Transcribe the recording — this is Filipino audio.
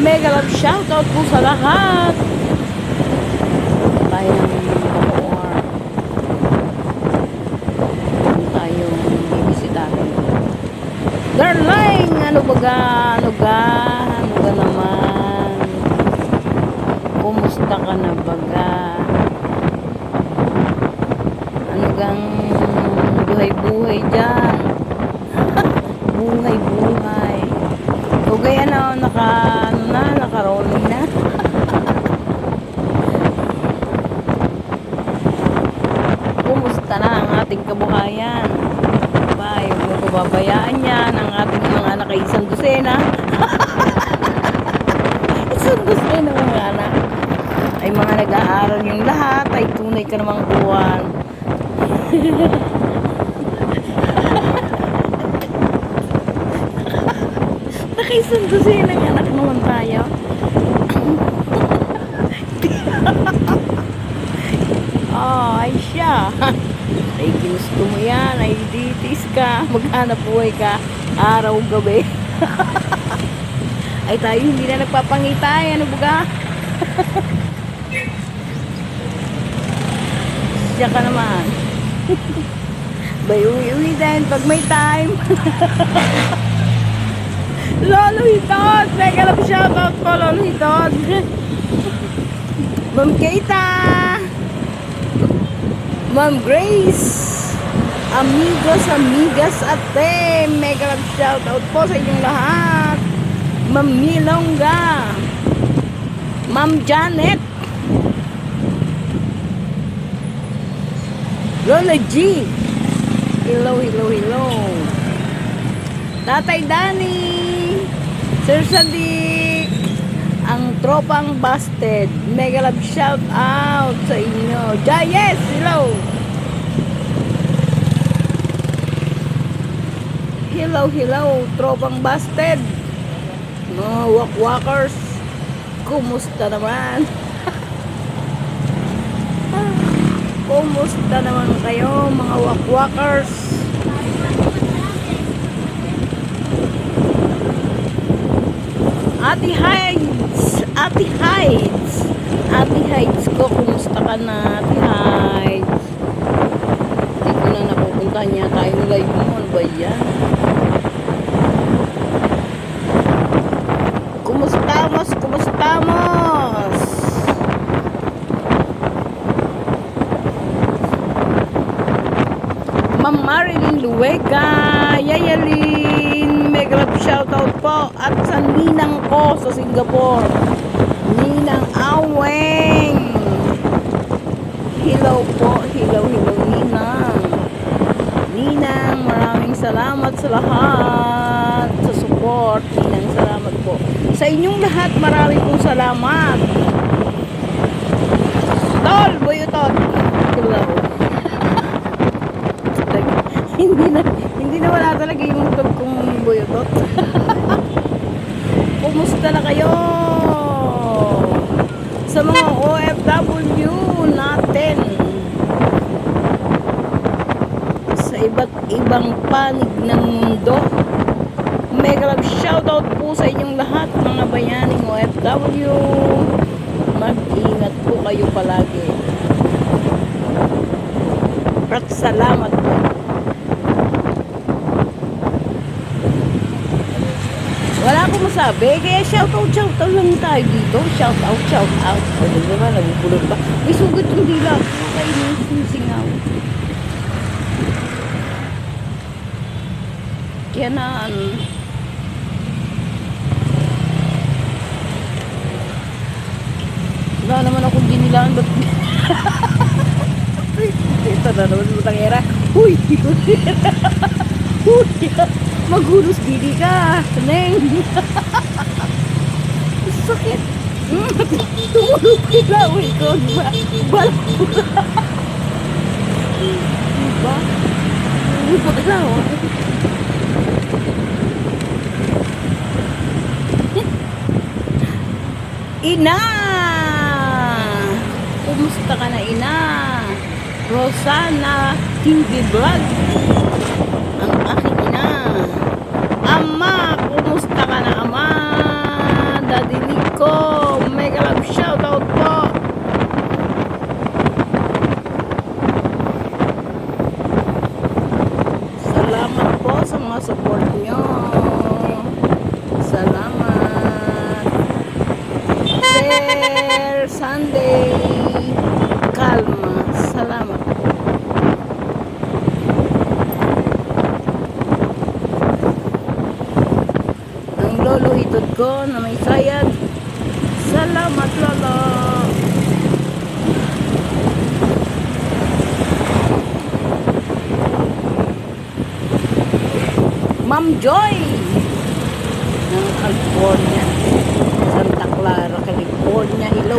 mega love shoutout po sa lahat. Tayo ng Bacoor. Tayong bibisitahin. Darling, ano ba ga? Ano ga? Ano ga naman? Kumusta ka na baga? Ano gang buhay-buhay dyan? buhay-buhay. Okay, ano, naka, ano na, naka-rolling na. Kumusta na ang ating kabuhayan? Ba, yung mga kababayaan yan, ang ating mga anak ay isang dosena. isang dosena mga anak. Ay mga nag-aaral yung lahat, ay tunay ka namang buwan. Nakaisang dosena ng anak naman tayo. Oh, ay siya. Ay ginusto mo yan, ay ditis ka, maghanap buhay ka, araw gabi. ay tayo hindi na nagpapangitay, ano buga? siya ka naman. Bay uwi-uwi din pag may time. Lolo Hitod! Mega love shoutout po, Lolo Hitod! Ma'am Keita! Ma'am Grace! Amigos, amigas, ate! Mega love shoutout po sa inyong lahat! Ma'am Milongga! Ma'am Janet! Lola G! Hello, hello, hello! Tatay Dani! Sir Sadik! Ang tropang busted. Mega love shout out sa inyo. Jayes! Hello! Hello, hello! Tropang busted! Mga wakwakers! Kumusta naman? Kumusta naman kayo mga wakwakers? Ate Hides! Ate Hides! Ate Hides ko, kumusta ka na, Ate Hides? Hindi ko na napupunta niya tayong live mo. Ano ba yan? Kumusta mos? Kumusta mos? Ma'am Marilyn Luwega, Yayalin, mega love shoutout po at sa ninang ko sa Singapore, Ninang Aweng. Hello po, hello, hello Ninang. Ninang, maraming salamat sa lahat sa support. Ninang, salamat po. Sa inyong lahat, maraming pong salamat. Tol, buyutot. Hello hindi na hindi na wala talaga yung tug kong buyutot. Kumusta na kayo? Sa mga OFW natin. Sa iba't ibang panig ng mundo. Mega love shoutout po sa inyong lahat mga bayaning OFW. Mag-ingat po kayo palagi. At salamat po. Wala akong masabi. Kaya shout out, shout out lang tayo dito. Shout out, shout out. Ano naman, nabubulog ba? May sugat yung dila. Kainis yung singaw. Kaya na, ano, wala naman akong dinilaan. Ba't ito na naman sa tangera. Huy! Huy! Maghulos didi ka. Neng. Sakit. Tumulog na. Uy, ko. Ba? Bala. Diba? Uy, bakla. oh. Ina! Kumusta ka na, Ina? Rosana Hindi Vlog. Ang aking ina. Ama, kumusta ka na, Ama? Daddy Nico, mega love shout out po. Salamat po sa mga support niyo. Lolo hitod ko na may sayad. Salamat lolo. Ma'am Joy ng California. Santa Clara, California. Hello